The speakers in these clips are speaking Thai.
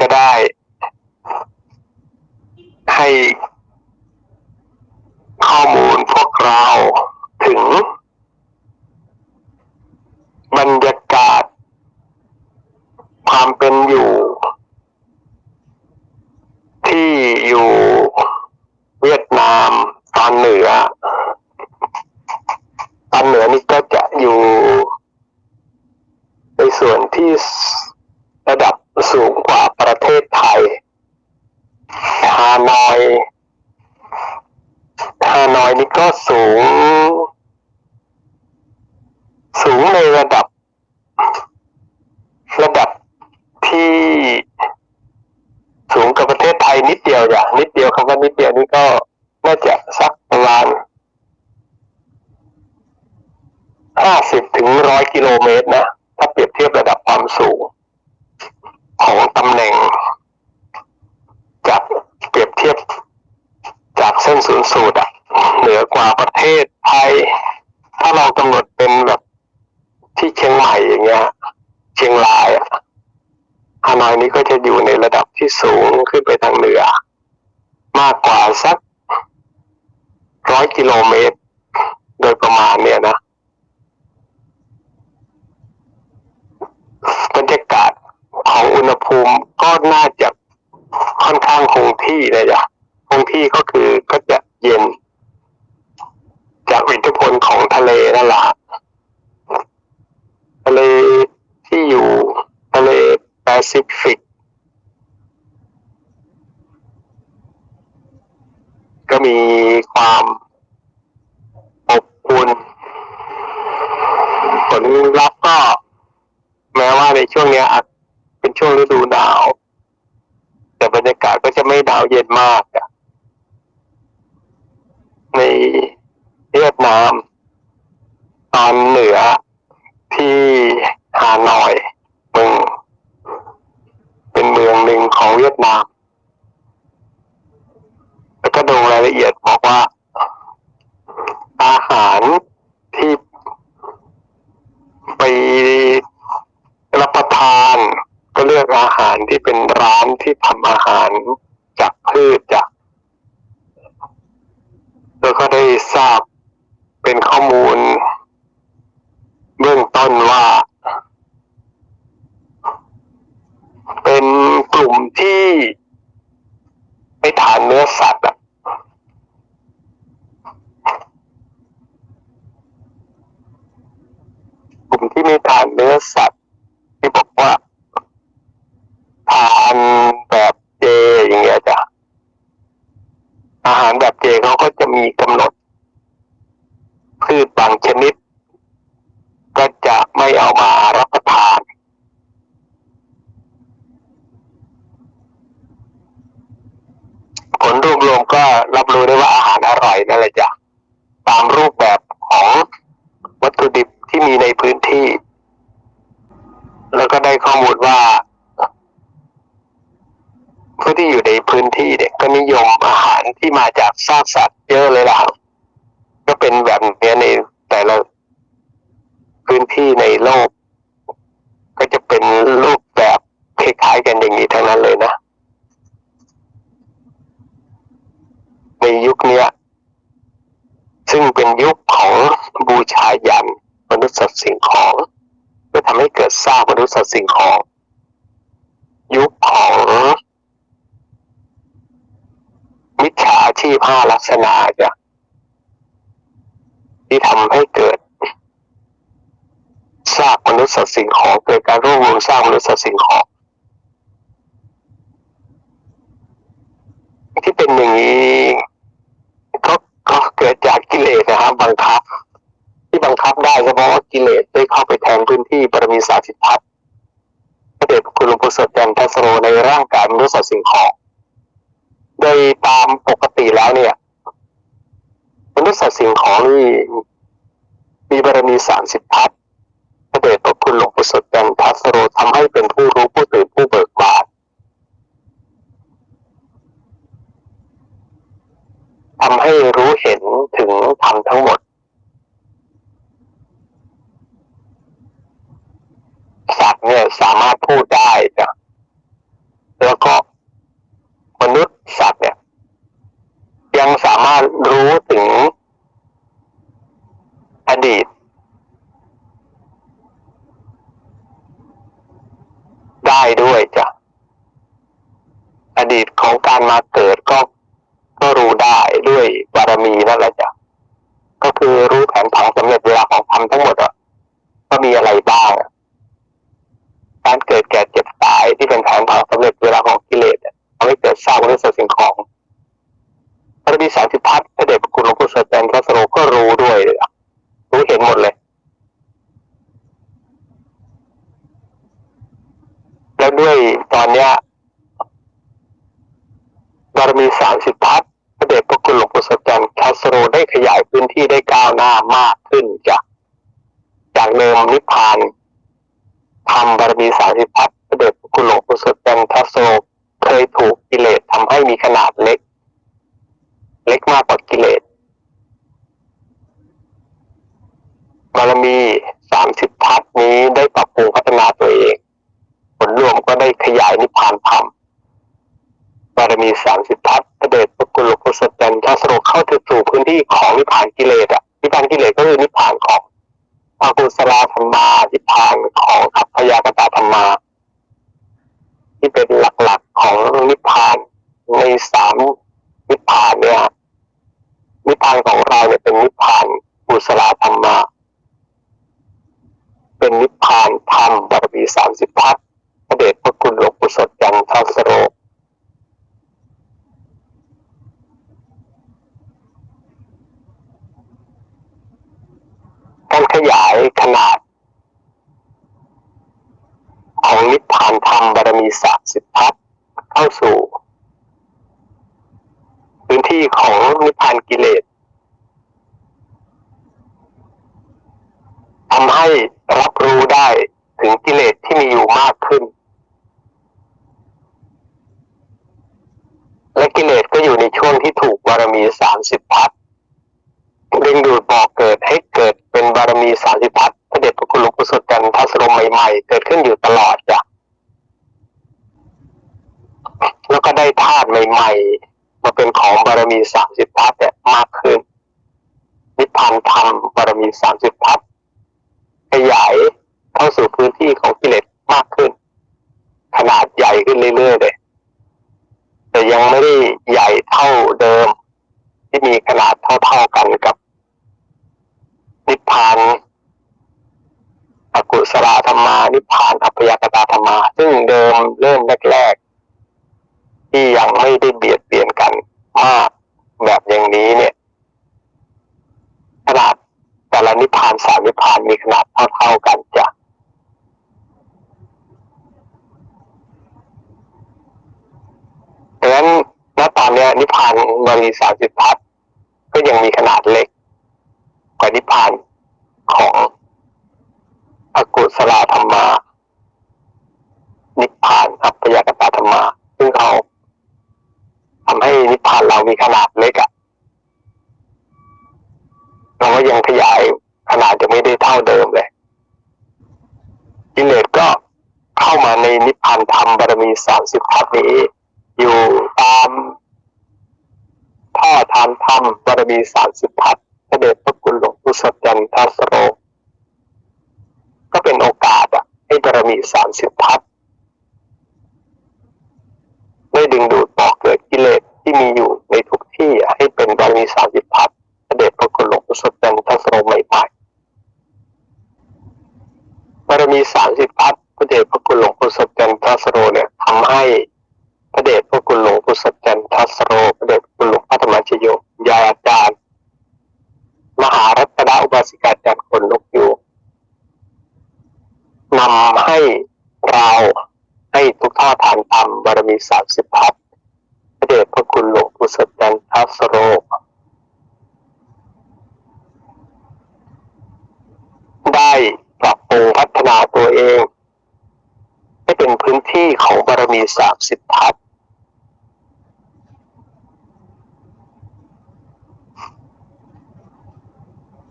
ก็ได้ ให้ข้อมูลพวกเราถึง บรรยากาศ ความเป็นอยู่ ที่อยู่เวียดนามตอนเหนือ ตอนเหนือนี่ก็จะอยู่ ในส่วนที่ระดับสูงกว่าประเทศไทย ฮานอย ฮานอยนี่ก็สูง สูงใน ระดับ ระดับที่สูงกับประเทศไทยนิดเดียวอย่างนิดเดียวคำว่านิดเดียวนี่ก็น่าจะสักประมาณห้าสิบถึงร้อยกิโลเมตรนะ ถ้าเปรียบเทียบระดับความสูง ของตำแหน่ง จากเปรียบเทียบ จากเส้นศูนย์สูตรอะเหนือกว่าประเทศไทย ถ้าเรากำหนดเป็นแบบที่เชียงใหม่อย่างเงี้ย เชียงรายอะฮานอยนี้ก็จะอยู่ในระดับที่ สูงขึ้นไปทางเหนือ มากกว่าสักร้อยกิโลเมตร โดยประมาณเนี่ยนะบรรยากาศของอุณหภูมิก็น่าจะค่อนข้างคงที่นะจ๊ะคงที่ก็คือก็จะเย็น จากอิทธิพลของทะเลนั่นแหละทะเลที่อยู่ทะเลแปซิฟิก ก็มีความอบอุ่นผลลัพธ์ก็แม้ว่าในช่วงเนี้ยอาจเป็นช่วงฤดูหนาว แต่บรรยากาศก็จะไม่หนาวเย็นมากอะในเวียดนามตอนเหนือที่ฮานอยเมืองเป็นเมืองหนึ่งของเวียดนาม ก็ดูรายละเอียดบอกว่า อาหารที่ไปรับประทาน ก็เลือกอาหารที่เป็นร้านที่ทำอาหารจากพืชจากแล้วก็ได้ทราบเป็นข้อมูล เบื้องต้นว่า เป็นกลุ่มที่ไม่ทานเนื้อสัตว์อะกลุ่ มที่ไม่ทานเนื้อสัตว์ที่บอกว่าทานแบบเจอย่างเงี้ยจ้ะอาหารแบบเจเขาก็จะมีกำหนดพืชบางชนิด ก็จะไม่เอามารับประทาน ผลรวมๆก็รับรู้ได้ว่าอาหารอร่อยนั่นแหละจ้ะ ตามรูปแบบของวัตถุดิบที่มีในพื้นที่ แล้วก็ ได้ข้อมูลว่าผู้ที่อยู่ในพื้นที่เนี่ยก็นิยมอาหารที่มาจากซากสัตว์เยอะเลยล่ะก็เป็นแบบนี้ในแต่ละพื้นที่ในโลก ก็จะเป็นรูปแบบคล้ายๆกันอย่างนี้ทั้งนั้นเลยนะ ในยุคนี้ซึ่งเป็นยุคของบูชายันมนุษย์สัตว์สิ่งของ อทำให้เกิดสร้างมนุษย์สัตว์สิ่งของ ยุคของมิจฉาชีพห้าลักษณะจ้ะที่ทำให้เกิดสร้างมนุษย์สัตว์สิ่งของเกิดการร่วมมือสร้างมนุษย์สัตว์สิ่งของ ที่เป็นอย่างนี้ก็ก็เกิดจากกิเลสนะครับบังคับ ที่บังคับได้ก็เพราะว่ากิเลสได้เข้าไปแทน พื้นที่บารมีสาสิทธัตพระเดชคุณหลวงปู่สดจันทสโรในร่างกายมนุษย์สัตว์สิ่งของ โดยตามปกติแล้วเนี่ย มนุษย์สัตว์สิ่งของนี่มีบารมีสามสิบทัศพระเดชพระคุณหลวงปู่สดจันทสโรทำให้เป็นผู้รู้ผู้ตื่นผู้เบิกบานทำให้รู้เห็นถึงธรรมทั้งหมด สัตว์เนี่ยสามารถพูดได้จ้ะ แล้วก็มนุษย์สัตว์เนี่ย ยังสามารถรู้ถึงอดีต ได้ด้วยจ้ะ อดีตของการมาเกิดก็ก็รู้ได้ด้วยบารมีนั่นแหละจ้ะ ก็คือรู้แผนผังสำเร็จเวลาของธรรมทั้งหมดอะว่ามีอะไรบ้างอะการเกิดแก่เจ็บตายที่เป็นแผนผังสำเร็จเวลาของกิเลสทำให้เกิดสร้างวัฏจักรสิ่งของพระบิสารสิพัฒน์พระเดชพระคุณหลวงปู่สดแดนพระสโรก็รู้ด้วยรู้เห็นหมดเลยแล้วด้วยตอนเนี้ยบารมีสามสิบพัฒพระเดชพระคุณหลวงปู่สแดนพระสโรได้ขยายพื้นที่ได้ก้าวหน้ามากขึ้นจากจากเดิมนิพพานทำบารมีสามสิบพัฒ น์พระเดชพระคุณหลวงปู่สดแดนพระสโรเคยถูกกิเลสทำให้มีขนาดเล็ก เล็กมากกว่ากิเลสบารมีสามสิบทัศนี้ได้ปรับปรุงพัฒนาตัวเอง ผลรวมก็ได้ขยายนิพพานธรรมบารมีสามสิบทัศพระเดชพระคุณหลวงพ่อสดแดนทัสโรเข้าถึงสู่พื้นที่ของนิพพานกิเลสอะนิพพานกิเลสก็คือนิพพานของอากุศลธรรมานิพพานของอัพพยากตาธรรมา ที่เป็นหลักๆของนิพพานในสามนิพพานเนี่ยนิพพานของเราเนี่ยเป็นนิพพานกุศลธรรมาเป็นนิพพานธรรมบารมีสามสิบพัฒพระเดชพระคุณหลวงปู่สดจันทสโรการขยายขนาด ของนิพพานธรรมบารมีสามสิบพัฒเข้าสู่ พื้นที่ของนิพพานกิเลสทำให้รับรู้ได้ถึงกิเลสที่มีอยู่มากขึ้น และกิเลสก็อยู่ในช่วงที่ถูกบารมีสามสิบพัฒดึงดูดบอกเกิดให้เกิดเป็นบารมีสามสิบพัฒ พระเดชพระคุณหลวงปู่สดจันทัสรมใหม่ๆ เกิดขึ้นอยู่ตลอดจ้ะแล้วก็ได้ธาตุใหม่ๆ มาเป็นของบารมีสามสิบพัฒเนี่ยมากขึ้น นิพพานธรรมบารมีสามสิบพัฒขยายเข้าสู่พื้นที่ของกิเลสมากขึ้น ขนาดใหญ่ขึ้นเรื่อยๆเลยแต่ยังไม่ได้ใหญ่เท่าเดิม ที่มีขนาดเท่าๆกันกับนิพพาน อกุศลธรรมานิพพานอัพยากตาธรรมา ซึ่งเดิมเริ่มแรกๆที่ยังไม่ได้เบียดเบียนกันมากแบบอย่างนี้เนี่ยขนาดแต่ละนิพพานสามนิพพานมีขนาดเท่าๆกันจ้ะดังนั้นณตอนเนี้ยนิพพานบริสามสิบพัฒก็ยังมีขนาดเล็กกว่านิพพานของ อกุศลธรรมานิพพานอับพยากตาธรรมาซึ่งเขาทำให้นิพพานเรามีขนาดเล็กอะเราก็ยังขยายขนาดจะไม่ได้เท่าเดิมเลยกิเลสก็เข้ามาในนิพพานธรรมบารมีสามสิบทัศนี้ อยู่ตามท่อทานธรรมบารมีสามสิบทัศพระเดชพระคุณหลวงปู่สดจันทัสโร ก็เป็นโอกาสอะให้บาร มีสามสิบทัศได้ดึงดูดบอเกิดกิเลสที่มีอยู่ในทุกที่ให้เป็นบารมีสามสิบทัศพระเดชพระคุณหลวงปู่สดจันทัสโรใหม่ๆบารมีสามสิบทัศพระเดชพระคุณหลวงปู่สดจันทัสโรเนี่ยทำให้พระเดชพระคุณหลวงปู่สดจันทัสโรพระเดชพระคุณหลวงพระธรรมชโยยายอาจารย์ มหารัตนอุบาสิกาจารย์คนลุกอยู่ นำให้เราให้ทุกท่าทานธรรมบารมีสามสิบพัฒพระเดชพระคุณหลวงปู่สดจันทัสโรได้ปรับปรุงพัฒนาตัวเอง ให้เป็นพื้นที่ของบารมีสามสิบทัศ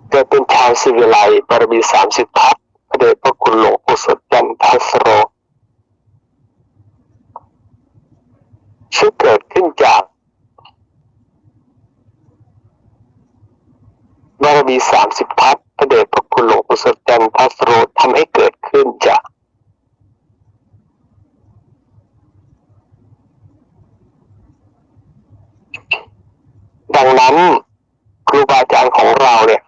เกิดเป็นชาวสิวิไลบารมีสามสิบทัศพระเดชพระ คุณหลวงปู่สุดยันทัสโรชื่อเกิดขึ้นจากบารมีสามสิบทัศพระเดชพระคุณหลวงปู่สุดยันทัสโรทำให้เกิดขึ้นจากดังนั้นครูบาอาจารย์ของเราเนี่ย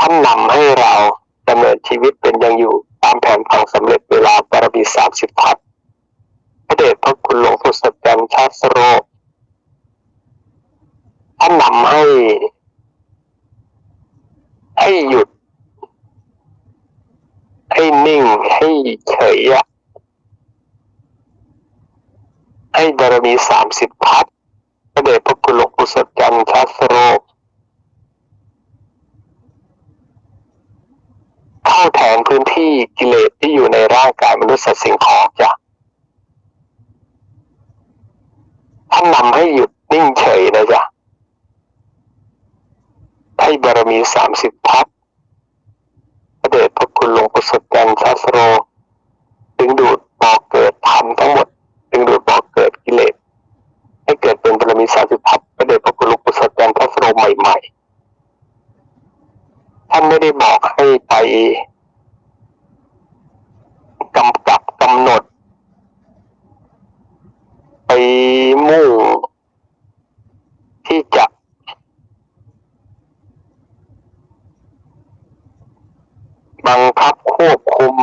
ท่านนำีสามสิบทัศน์พระเดชพระคุณหลวงปู่สจันทัสโรท่านนำให้ ให้หยุด ให้นิ่ง ให้เฉยอะให้บารมีสามสิบทัศพระเดชพระคุณหลวงปู่สจันทร์ชัสโรเข้า แทนพื้นที่กิเลสที่อยู่ในร่างกายมนุษย์สัตว์สิ่งของจ้ะท่านนำให้หยุดนิ่งเฉยนะจ๊ะให้บารมีสามสิบทัพพระเดชพระคุณหลวงประสบการณ์ชัสโรดึงดูดบอกเกิดธรรมทั้งหมด ดึงดูดบอกเกิดกิเลส ให้เกิดเป็นบารมีสามสิบทัศน์พระเดชพระคุณหลวงปู่สดจันทร์ทัสโรใหม่ๆ ท่านไม่ได้บอกให้ไปกำกับกำหนด ไปมุ่งที่จะ บังคับควบคุม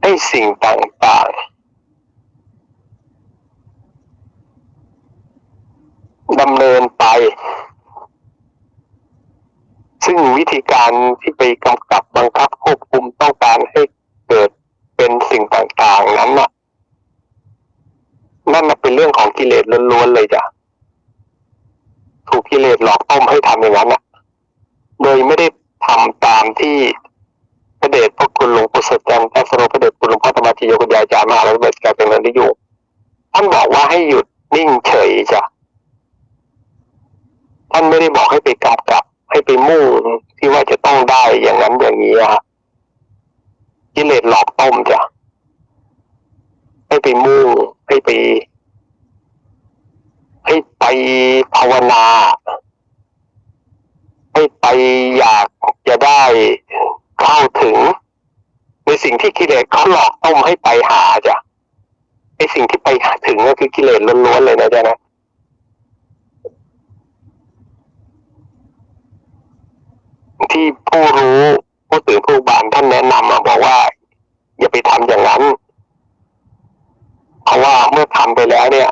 ให้ สิ่งต่างๆดำเนินไป ซึ่งวิธีการที่ไปกำกับบังคับควบคุมต้องการให้เกิดเป็นสิ่งต่างๆนั้นน่ะ นั่นเป็นเรื่องของกิเลสล้วนๆเลยจ้ะถูกกิเลสหลอกต้มให้ทำอย่างนั้นน่ะ โดยไม่ได้ทำตามที่พระเดชพระคุณหลวงปู่สดจันทร์พระสรพระเดช ธรรมชโยกุญญาจารย์มาวิทยาลัยการเป็นนันทิอยู่ท่านบอกว่าให้หยุดนิ่งเฉยจ้ะท่านไม่ได้บอกให้ไปกลับกับ ให้ไปมุ่งที่ว่าจะต้องได้อย่างนั้นอย่างนี้อะฮะกิเลสหลอกต้มจ้ะให้ไปมุ่งให้ไป ให้ไปภาวนา ให้ไปอยากจะได้เข้าถึง ในสิ่งที่กิเลสเขาหลอกต้มให้ไปหาจ้ะไอสิ่งที่ไปหาถึงก็คือกิเลสล้วนๆเลยนะจ๊ะนะที่ผู้รู้ผู้ตื่นผู้บานท่านแนะนำมาบอกว่า อย่าไปทำอย่างนั้น เพราะว่าเมื่อทำไปแล้วเนี่ย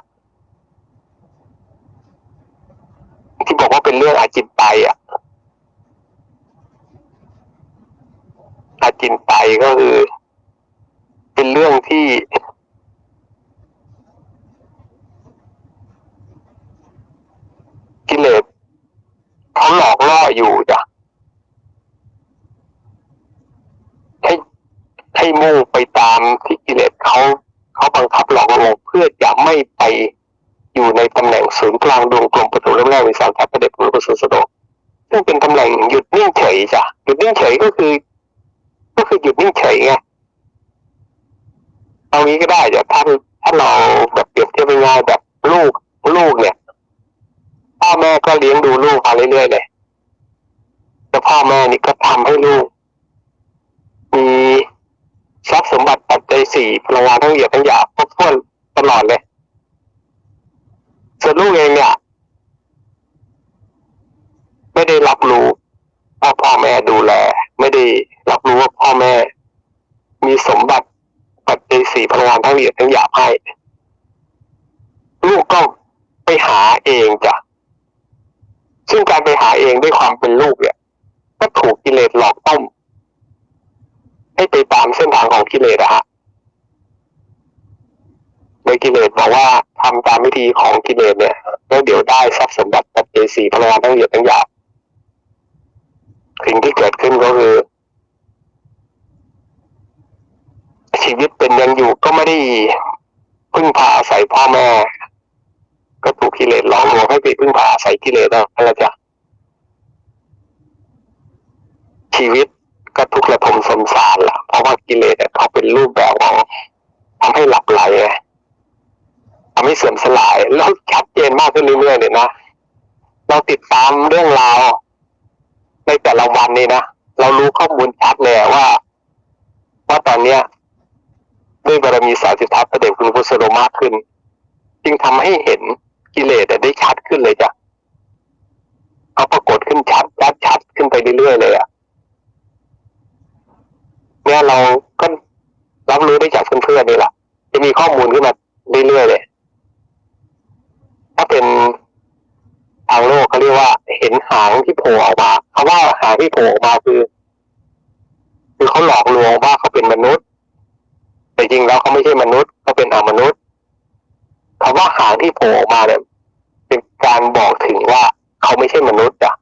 ที่บอกว่าเป็นเรื่องอาจินไตยอะ อาจินไตยก็คือ เป็นเรื่องที่ กิเลสเขาหลอกล่ออยู่จ้ะให้ให้มุ่งไปตามที่กิเลสเขาเขาบังคับหลอกลวงเพื่อจะไม่ไปอยู่ในตำแหน่งศูนย์กลางดวงกลมประตูเริ่มแรกในสามทัพพระเดชพระพุทธสุสดซึ่งเป็นตำแหน่งหยุดนิ่งเฉยจ้ะหยุดนิ่งเฉยก็คือ ก็คือหยุดนิ่งเฉยไงเอางี้ก็ได้จ้ะถ้าถ้าเราแบบเปรียบเทียบง่ายแบบลูกลูกเนี่ยพ่อแม่ก็เลี้ยงดูลูกมาเรื่อยๆเลยแล้วพ่อแม่นี่ก็ทำให้ลูก มีทรัพย์สมบัติปัจจัยสี่พลังงานทั้งเหยียดทั้งหยาบครบถ้วนตลอดเลยส่วนลูกเองเนี่ยไม่ได้รับรู้ว่าพ่อแม่ดูแล ไม่ได้รับรู้ว่าพ่อแม่ มีสมบัติปัจจัยสี่พลังงานทั้งละเอียดทั้งหยาบให้ ลูกก็ไปหาเองจ้ะซึ่งการไปหาเองด้วยความเป็นลูกเนี่ย ก็ถูกกิเลสหลอกต้มให้ไปตามเส้นทางของกิเลสอะฮะโดยกิเลสบอกว่าทำตามวิธีของกิเลสเนี่ยแล้วเดี๋ยวได้ทรัพย์สมบัติปัจจัยสี่พลังงานทั้งละเอียดทั้งหยาบ สิ่งที่เกิดขึ้นก็คือ ชีวิตเป็นยังอยู่ก็ไม่ได้พึ่งพาอาศัยพ่อแม่ ก็ถูกกิเลสหลอกลวงให้ไปพึ่งพาอาศัยกิเลสแล้วนะจ๊ะชีวิตก็ทุกข์ระทมสมสารละเพราะว่ากิเลสเขาเป็นรูปแบบของทำให้หลับไหลทำให้เสื่อมสลายแล้วชัดเจนมากขึ้นเรื่อยๆเนี่ยนะเราติดตามเรื่องราว ในแต่ละวันนี่นะเรารู้ข้อมูลชัดเลยว่าว่าตอนเนี้ยด้วยบารมีสาสิทัพพระเดชคุณพุทธโลมากขึ้น จึงทำให้เห็นกิเลสได้ชัดขึ้นเลยจ้ะเขาปรากฏขึ้นชัดชัดชัดขึ้นไปเรื่อยๆเลยอะเนี่ยเราก็รับรู้ได้จากเพื่อนๆนี่แหละจะมีข้อมูลขึ้นมาเรื่อยๆเลย ถ้าเป็นางโลกเขาเรียกว่า เห็นหางที่โผล่ออกมาคำว่าหางที่โผล่ออกมาคือ คือเขาหลอกลวงว่าเขาเป็นมนุษย์ แต่จริงแล้วเขาไม่ใช่มนุษย์เขาเป็นอมนุษย์คำว่าหางที่โผล่ออกมาเนี่ยเป็นการบอกถึงว่าเขาไม่ใช่มนุษย์อะ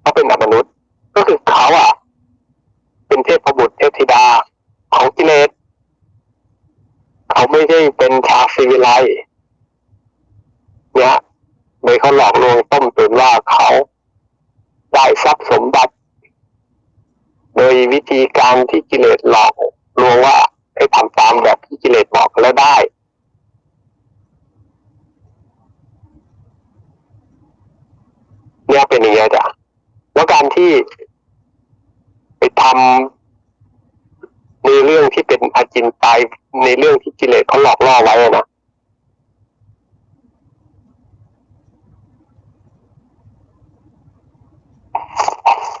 เขาเป็นอมนุษย์ ก็คือเขาอะ เป็นเทพบุตรเทพธิดาของกิเลสเขาไม่ได้เป็นชาซีวิไลเนี่ย โดยเขาหลอกลวงต้มตุนว่าเขาได้ทรัพย์สมบัติ โดยวิธีการที่กิเลสหลอกลวงว่าให้ทำตามแบบที่กิเลสบอกแล้วได้ เนี่ยเป็นอย่างเงี้จ้ะแล้วการที่ไปทำในเรื่องที่เป็นอาจินไตยในเรื่องที่กิเลสเขาหลอกล่อไว้นะ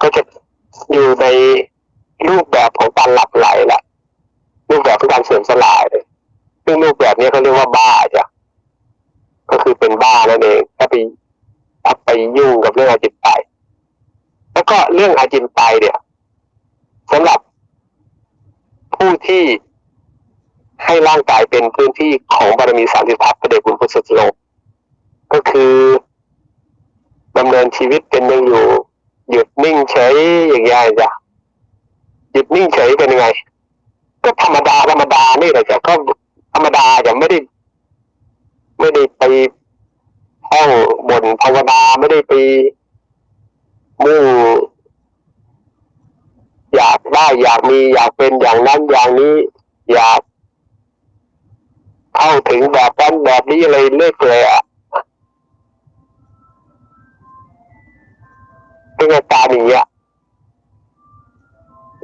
ก็จะ อยู่ในรูปแบบของการหลับไหลละรูปแบบของการเสื่อมสลายซึ่งรูปแบบนี้เขาเรียกว่าบ้าจ้ะก็คือเป็นบ้านั่นเองถ้าไปถ้าไปยุ่งกับเรื่องอาจินไตแล้วก็เรื่องอาจินไตเนี่ยสำหรับผู้ที่ให้ร่างกายเป็นพื้นที่ของบารมีสามสิบทัพพระเดชคุณพุทธสโลกก็คือดำเนินชีวิตเป็นยังอยู่ หยุดนิ่งเฉยอย่างเงี้ยจ้ะหยุดนิ่งเฉยเป็นยังไง ก็ธรรมดาธรรมดานี่แหละจ้ะก็ธรรมดาจะไม่ได้ ไม่ได้ไปห้องบนภาวนาไม่ได้ไปมุ่งอยากได้อยากมีอยากเป็นอย่างนั้นอย่างนี้ อยากเข้าถึงแบบนั้นแบบนี้เลยเลื่อยเปื่อยอะ เป็นอาการอย่างเงี้ย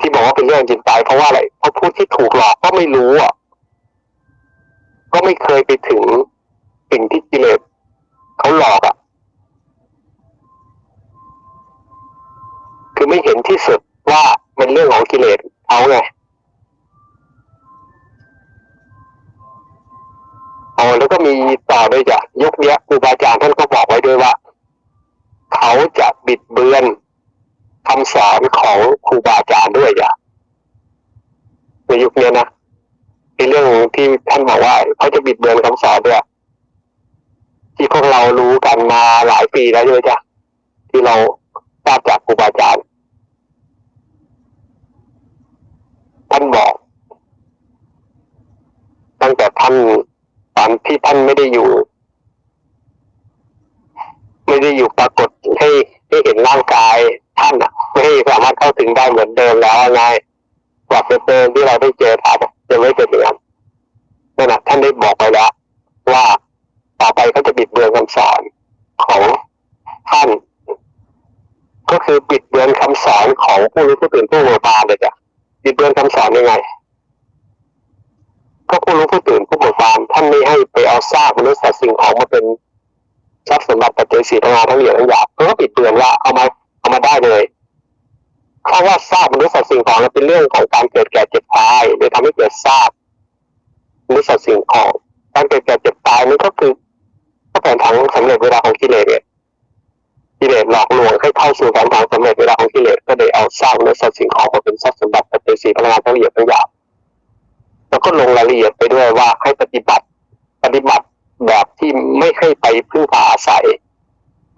ที่บอกว่าเป็นเรื่องจริงใจเพราะว่าอะไรเพราะผู้ที่ถูกหลอกก็ไม่รู้อะก็ไม่เคยไปถึงสิ่งที่กิเลสเขาหลอกอะ คือไม่เห็นที่สุดว่าเป็นเรื่องของกิเลสเขาไงอ๋อแล้วก็มีต่อด้วยจ้ะยกเนี้ยครูบาอาจารย์ท่านก็บอกไว้ด้วยว่า เขาจะบิดเบือนคำสอนของครูบาอาจารย์ด้วยจ้ะในยุคนี้นะในเรื่องที่ท่านบอกว่าเขาจะบิดเบือนคำสอนด้วยที่พวกเรารู้กันมาหลายปีแล้วใช่ไหมจ๊ะที่เราทราบจากครูบาอาจารย์ท่านบอก ตั้งแต่ท่านตอนที่ท่านไม่ได้อยู่ ไม่ได้อยู่ปรากฏให้ให้เห็นร่างกายท่านอะไม่สามารถเข้าถึงได้เหมือนเดิมแล้วไงกว่าเดิมที่เราได้เจอท่านจะไม่เป็นอย่างนั้นนั่นนะท่านได้บอกไปแล้ว ว่าต่อไปเขาจะบิดเบือนคำสอนของท่าน ก็คือบิดเบือนคำสอนของผู้รู้ผู้ตื่นผู้เบิกบานเลยจ้ะบิดเบือนคำสอนยังไงก็ผู้รู้ผู้ตื่นผู้เบิกบานท่านไม่ให้ไปเอาซากมนุษย์สัตว์สิ่งของมาเป็น ทรัพย์สมบัติปัจจัยสี่ทั้งงานทั้งเหรียญทั้งหยาบเขาก็ปิดเบือนว่าเอามาเอามาได้เลยเพราะว่าซากมนุษย์สัตว์สิ่งของเป็นเรื่องของการเกิดแก่เจ็บตายเลยทำให้เกิดซากมนุษย์สัตว์สิ่งของการเกิดแก่เจ็บตายนี่ก็คือก็แผนทางสำเร็จเวลาของกิเลสเนี่ยกิเลสหลอกลวงให้เข้าสู่แผนทางสำเร็จเวลาของกิเลสก็เลยเอาสร้างมนุษย์สัตว์สิ่งของมาเป็นทรัพย์สมบัติปัจจัยสี่พลังงานทั้งละเอียดทั้งหยาบแล้วก็ลงรายละเอียดไปด้วยว่าให้ปฏิบัติปฏิบัติ แบบที่ไม่ให้ไปพึ่งพาอาศัย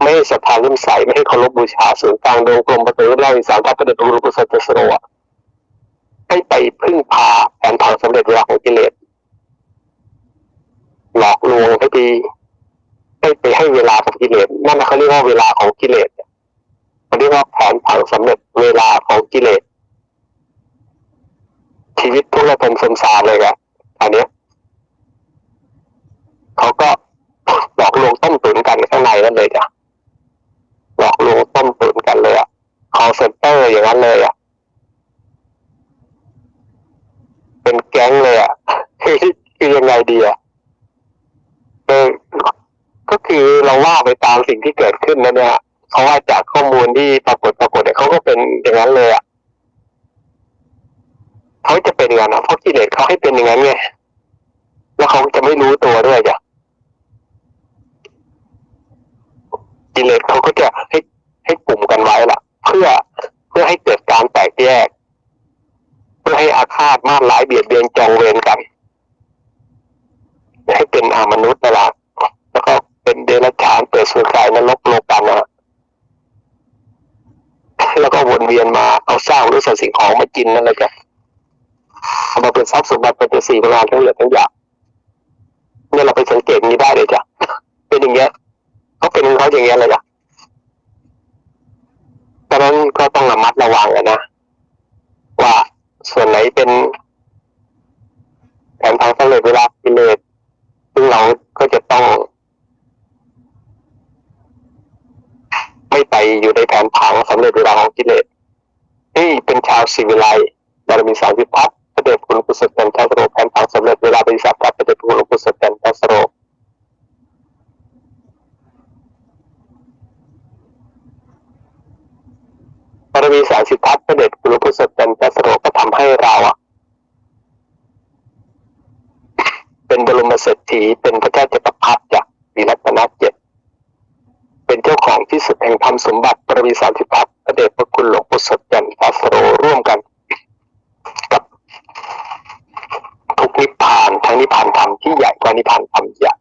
ไม่ให้ศรัทธาเลื่อมใสไม่ให้เคารพบูชาศูนย์กลางดวงกลมประตูแรกสามทัพประเดชพระรูปสัตสโรอะให้ไปพึ่งพาแผนทางสำเร็จเวลาของกิเลสหลอกลวงให้ไปให้ไปให้เวลากับกิเลสนั่นเขาเรียกว่าเวลาของกิเลสเขาเรียกว่าแผนผังสำเร็จเวลาของกิเลสชีวิตทุกระทมสมสารเลยครับอันเนี้ยเขาก็หลอกลวงต้มตุ๋นกันข้างในนั่น เลยจ้ะหลอกลวงต้มตุ๋นกันเลยอะขอเสเลยอย่างนั้นเลยอะ เป็นแก๊งเลยอะคือคือยังไงดีอะเออก็คือเราว่าไปตามสิ่งที่เกิดขึ้นนะเนี่ยเขาว่าจากข้อมูลที่ปรากฏปรากฏเนี่ยเขาก็เป็นอย่างนั้นเลยอะเขาจะเป็นอย่างนั้นเพราะกิเลสเขาให้เป็นอย่างนั้นไงแล้วเขาจะไม่รู้ตัวด้วยจ้ะ กิเลสเขาก็จะให้ให้กลุ่มกันไว้ล่ะ เพื่อเพื่อให้เกิดการแตกแยก เพื่อให้อาฆาตมาดร้ายเบียดเบียนจองเวรกัน ให้เป็นอามนุษย์นั่นแหละแล้วก็เป็นเดรัจฉานเปิดสู่กายนรกโลกันนะแล้วก็วนเวียนมาเอาสร้างหรือสสิ่งของมากินนั่นแหละจ้ะเอามาเป็นทรัพย์สมบัติเป็นสี่ประการทั้งเหลือทั้งอย่างเนี่ยเราไปสังเกตนี้ได้เลยจ้ะเป็นอย่างเงี้ย เขาเป็นเขาอย่างเงี้ยเลยจ้ะดังนั้นก็ต้องระมัดระวังกันนะ ว่าส่วนไหนเป็นแผนทางสำเร็จเวลากิเลสซึ่งเราก็จะต้อง ไม่ไปอยู่ในแผนผังสำเร็จเวลาของกิเลสนี่เป็นชาวศิวิไลบารมีสามิพัฒน์พระเดชคุณกุศลจันทสโรแผนผังสำเร็จเวลาบริษัทกับพระเดชคุณกุศลจันทสโร รมีสาสิบพัฒน์พระเดชคุณกุศลจันทสโรก็ทำให้เราอะเป็นบรมเศรษฐีเป็นพระเจ้าจักรพรรดิจากวีรัตนเจ็ดเป็นเจ้าของที่สุดแห่งธรรมสมบัติปรมีสามสิบพัฒน์พระเดชพระคุณหลวงปู่สดจันทร์สโรร่วมกัน กับทุกนิพพานทั้งนิพพานธรรมที่ใหญ่กว่านิพพานธรรมใหญ่